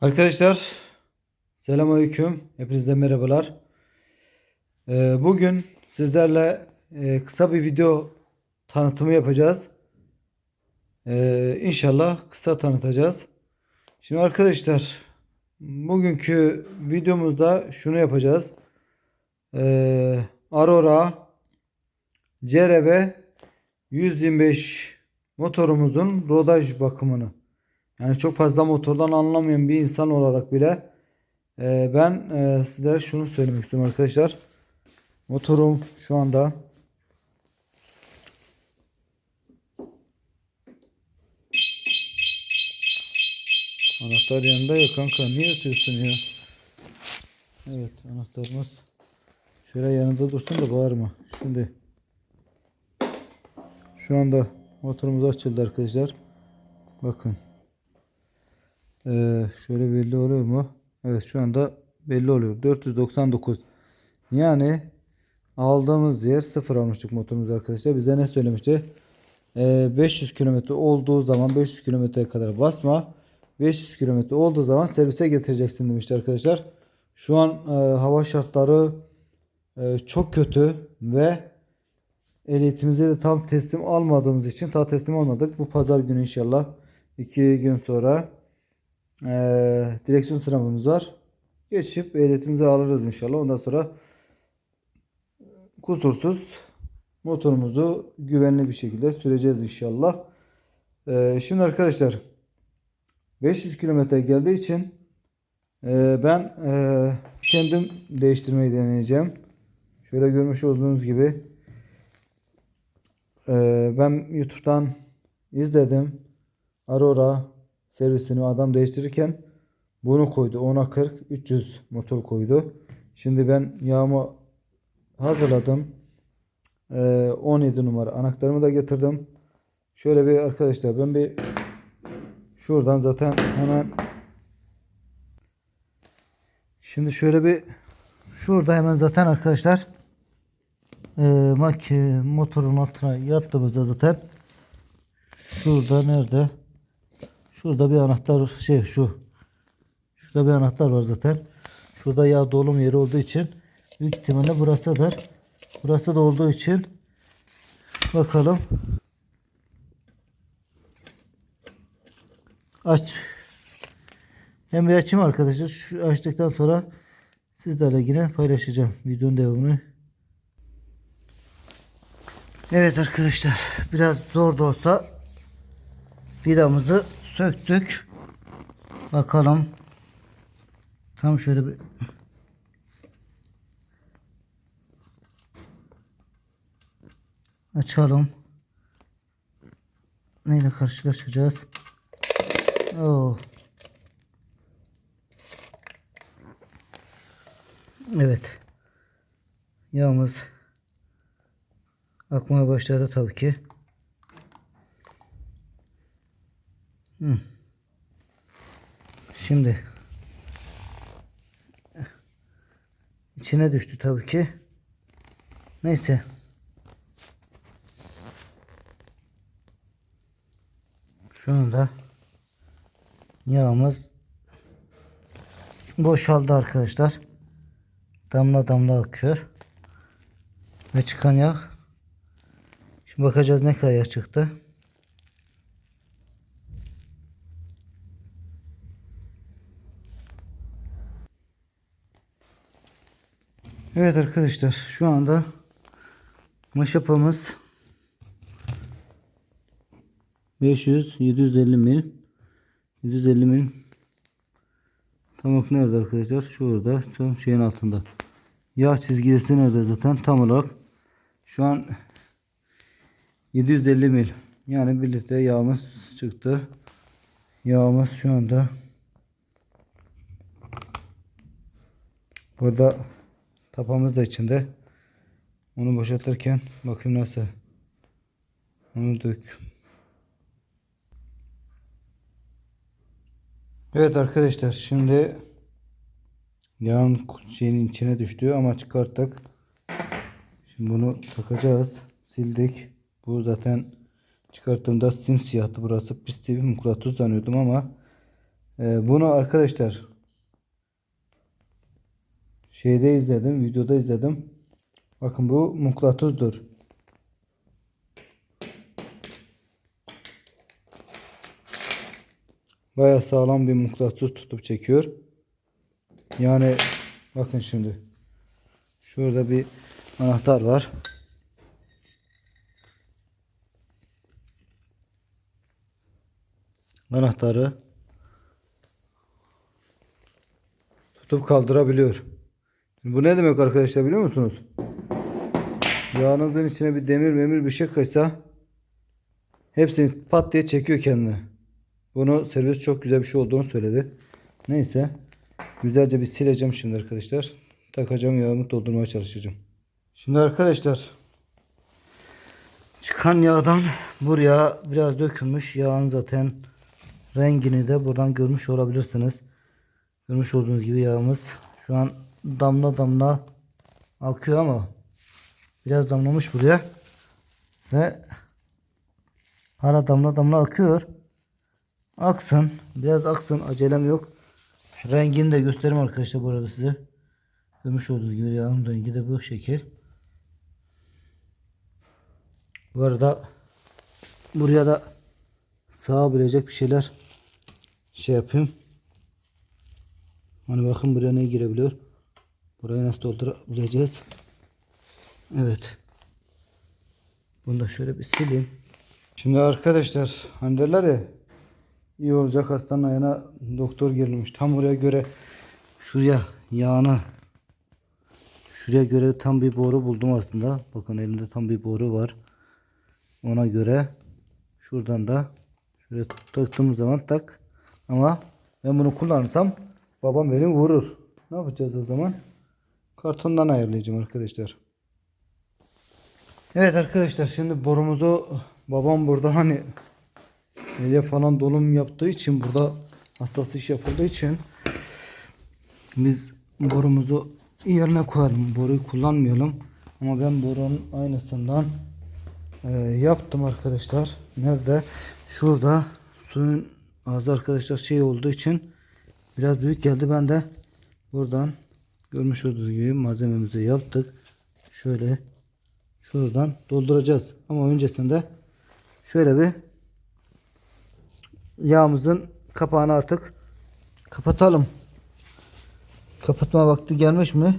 Arkadaşlar selamünaleyküm. Hepinize merhabalar. Ee, bugün sizlerle e, kısa bir video tanıtımı yapacağız. Ee, inşallah kısa tanıtacağız. Şimdi arkadaşlar bugünkü videomuzda şunu yapacağız. Ee, Aurora CRV 125 motorumuzun rodaj bakımını yani çok fazla motordan anlamayan bir insan olarak bile e, ben e, sizlere şunu söylemek istiyorum arkadaşlar. Motorum şu anda Anahtar yanında ya kanka niye atıyorsun ya? Evet anahtarımız şöyle yanında dursun da bağırma. Şimdi şu anda motorumuz açıldı arkadaşlar. Bakın. Ee, şöyle belli oluyor mu? Evet şu anda belli oluyor. 499. Yani aldığımız yer sıfır almıştık motorumuz arkadaşlar. Bize ne söylemişti? Ee, 500 kilometre olduğu zaman 500 kilometreye kadar basma. 500 kilometre olduğu zaman servise getireceksin demişti arkadaşlar. Şu an e, hava şartları e, çok kötü ve ehliyetimizi de tam teslim almadığımız için ta teslim almadık. Bu pazar günü inşallah 2 gün sonra ee, direksiyon sınavımız var. Geçip ehliyetimizi alırız inşallah. Ondan sonra kusursuz motorumuzu güvenli bir şekilde süreceğiz inşallah. Ee, şimdi arkadaşlar 500 kilometre geldiği için e, ben e, kendim değiştirmeyi deneyeceğim. Şöyle görmüş olduğunuz gibi e, ben YouTube'dan izledim. Aurora servisini adam değiştirirken bunu koydu. 10'a 40 300 motor koydu. Şimdi ben yağımı hazırladım. Ee, 17 numara anahtarımı da getirdim. Şöyle bir arkadaşlar ben bir şuradan zaten hemen şimdi şöyle bir şurada hemen zaten arkadaşlar e, motorun altına yattığımızda zaten şurada nerede Şurada bir anahtar şey şu. Şurada bir anahtar var zaten. Şurada yağ dolum yeri olduğu için büyük ihtimalle burasıdır. Burası da olduğu için bakalım. Aç. Hem bir açayım arkadaşlar. Şu açtıktan sonra sizlerle yine paylaşacağım videonun devamını. Evet arkadaşlar biraz zor da olsa vidamızı söktük. Bakalım. Tam şöyle bir açalım. Neyle karşılaşacağız? Oo. Evet. Yağımız akmaya başladı tabii ki. Şimdi içine düştü tabii ki. Neyse. Şu anda yağımız boşaldı arkadaşlar. Damla damla akıyor. Ve çıkan yağ. Şimdi bakacağız ne kadar yağ çıktı. Evet arkadaşlar şu anda maşapamız 500 750 mil. 750 mil. Tam nerede arkadaşlar? Şurada tam şeyin altında. Yağ çizgisi nerede zaten? Tam olarak şu an 750 mil. Yani bir litre yağımız çıktı. Yağımız şu anda burada Tapamız da içinde. Onu boşaltırken bakayım nasıl. Onu dök. Evet arkadaşlar şimdi yağın şeyin içine düştü ama çıkarttık. Şimdi bunu takacağız. Sildik. Bu zaten çıkarttığımda simsiyahtı burası. Pis bir muklatuz sanıyordum ama Ee, bunu arkadaşlar şeyde izledim, videoda izledim. Bakın bu muklatuzdur. Baya sağlam bir muklatuz tutup çekiyor. Yani bakın şimdi. Şurada bir anahtar var. Anahtarı tutup kaldırabiliyor. Bu ne demek arkadaşlar biliyor musunuz? Yağınızın içine bir demir memir bir şey kaçsa hepsini pat diye çekiyor kendine. Bunu servis çok güzel bir şey olduğunu söyledi. Neyse. Güzelce bir sileceğim şimdi arkadaşlar. Takacağım yağımı doldurmaya çalışacağım. Şimdi arkadaşlar çıkan yağdan buraya biraz dökülmüş. Yağın zaten rengini de buradan görmüş olabilirsiniz. Görmüş olduğunuz gibi yağımız şu an damla damla akıyor ama biraz damlamış buraya ve hala damla damla akıyor. Aksın. Biraz aksın. Acelem yok. Rengini de göstereyim arkadaşlar bu arada size. Görmüş olduğunuz gibi yağın rengi de bu şekil. Bu arada buraya da sığabilecek bir şeyler şey yapayım. Hani bakın buraya ne girebiliyor. Burayı nasıl doldurabileceğiz. Evet. Bunu da şöyle bir sileyim. Şimdi arkadaşlar hani derler ya iyi olacak hastanın ayağına doktor gelmiş. Tam oraya göre şuraya yağını şuraya göre tam bir boru buldum aslında. Bakın elimde tam bir boru var. Ona göre şuradan da şöyle taktığımız zaman tak ama ben bunu kullanırsam babam beni vurur. Ne yapacağız o zaman? Kartondan ayarlayacağım arkadaşlar. Evet arkadaşlar şimdi borumuzu babam burada hani Ele falan dolum yaptığı için burada hassas iş yapıldığı için biz borumuzu yerine koyalım. Boruyu kullanmayalım. Ama ben borunun aynısından e, yaptım arkadaşlar. Nerede? Şurada suyun ağzı arkadaşlar şey olduğu için biraz büyük geldi. Ben de buradan görmüş olduğunuz gibi malzememizi yaptık. Şöyle şuradan dolduracağız. Ama öncesinde şöyle bir yağımızın kapağını artık kapatalım. Kapatma vakti gelmiş mi?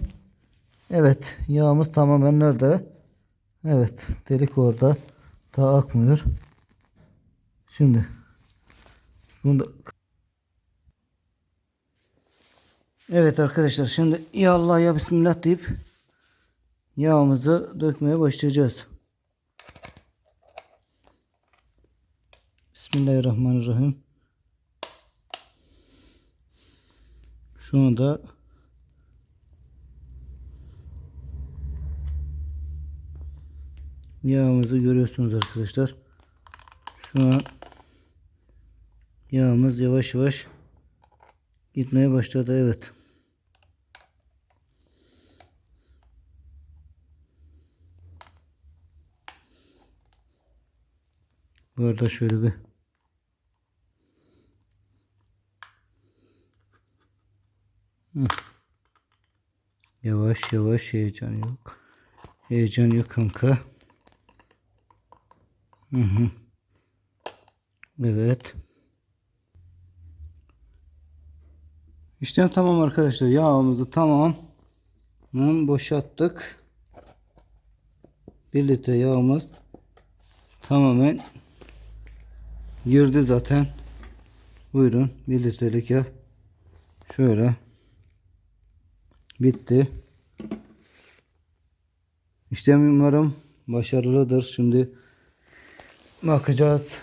Evet. Yağımız tamamen nerede? Evet. Delik orada. Daha akmıyor. Şimdi bunu da Evet arkadaşlar şimdi ya Allah ya Bismillah deyip yağımızı dökmeye başlayacağız. Bismillahirrahmanirrahim. Şu anda yağımızı görüyorsunuz arkadaşlar. Şu an yağımız yavaş yavaş gitmeye başladı. Evet. Bu arada şöyle bir. Yavaş yavaş heyecan yok. Heyecan yok kanka. Hı hı. Evet. İşlem tamam arkadaşlar. Yağımızı tamam. Boşalttık. 1 litre yağımız tamamen girdi zaten. Buyurun 1 litrelik yağ. Şöyle. Bitti. İşlem umarım başarılıdır. Şimdi bakacağız.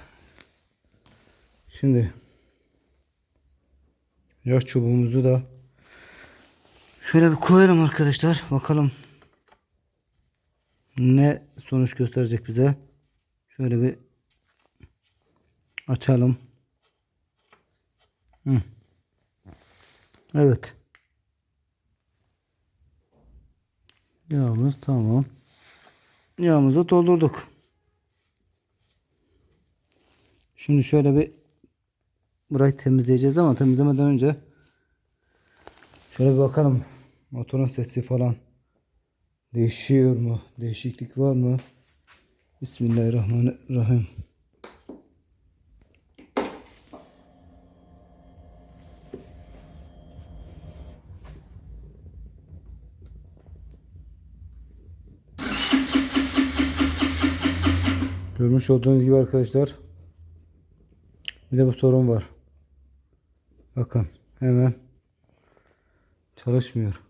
Şimdi yaş çubuğumuzu da şöyle bir koyalım arkadaşlar. Bakalım ne sonuç gösterecek bize. Şöyle bir açalım. Hı. Evet. Yağımız tamam. Yağımızı doldurduk. Şimdi şöyle bir burayı temizleyeceğiz ama temizlemeden önce şöyle bir bakalım. Motorun sesi falan değişiyor mu? Değişiklik var mı? Bismillahirrahmanirrahim. Görmüş olduğunuz gibi arkadaşlar. Bir de bu sorun var. Bakın hemen çalışmıyor.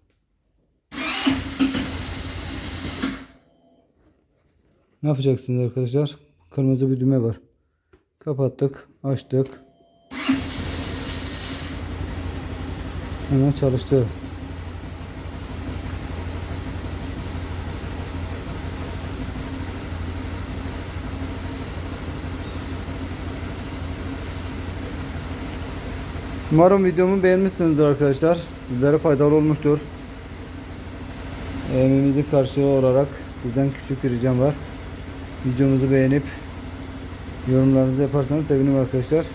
Ne yapacaksınız arkadaşlar? Kırmızı bir düğme var. Kapattık, açtık. Hemen çalıştı. Umarım videomu beğenmişsinizdir arkadaşlar. Sizlere faydalı olmuştur. Emeğimizin karşılığı olarak sizden küçük bir ricam var. Videomuzu beğenip yorumlarınızı yaparsanız sevinirim arkadaşlar.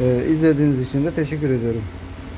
Ee, izlediğiniz için de teşekkür ediyorum.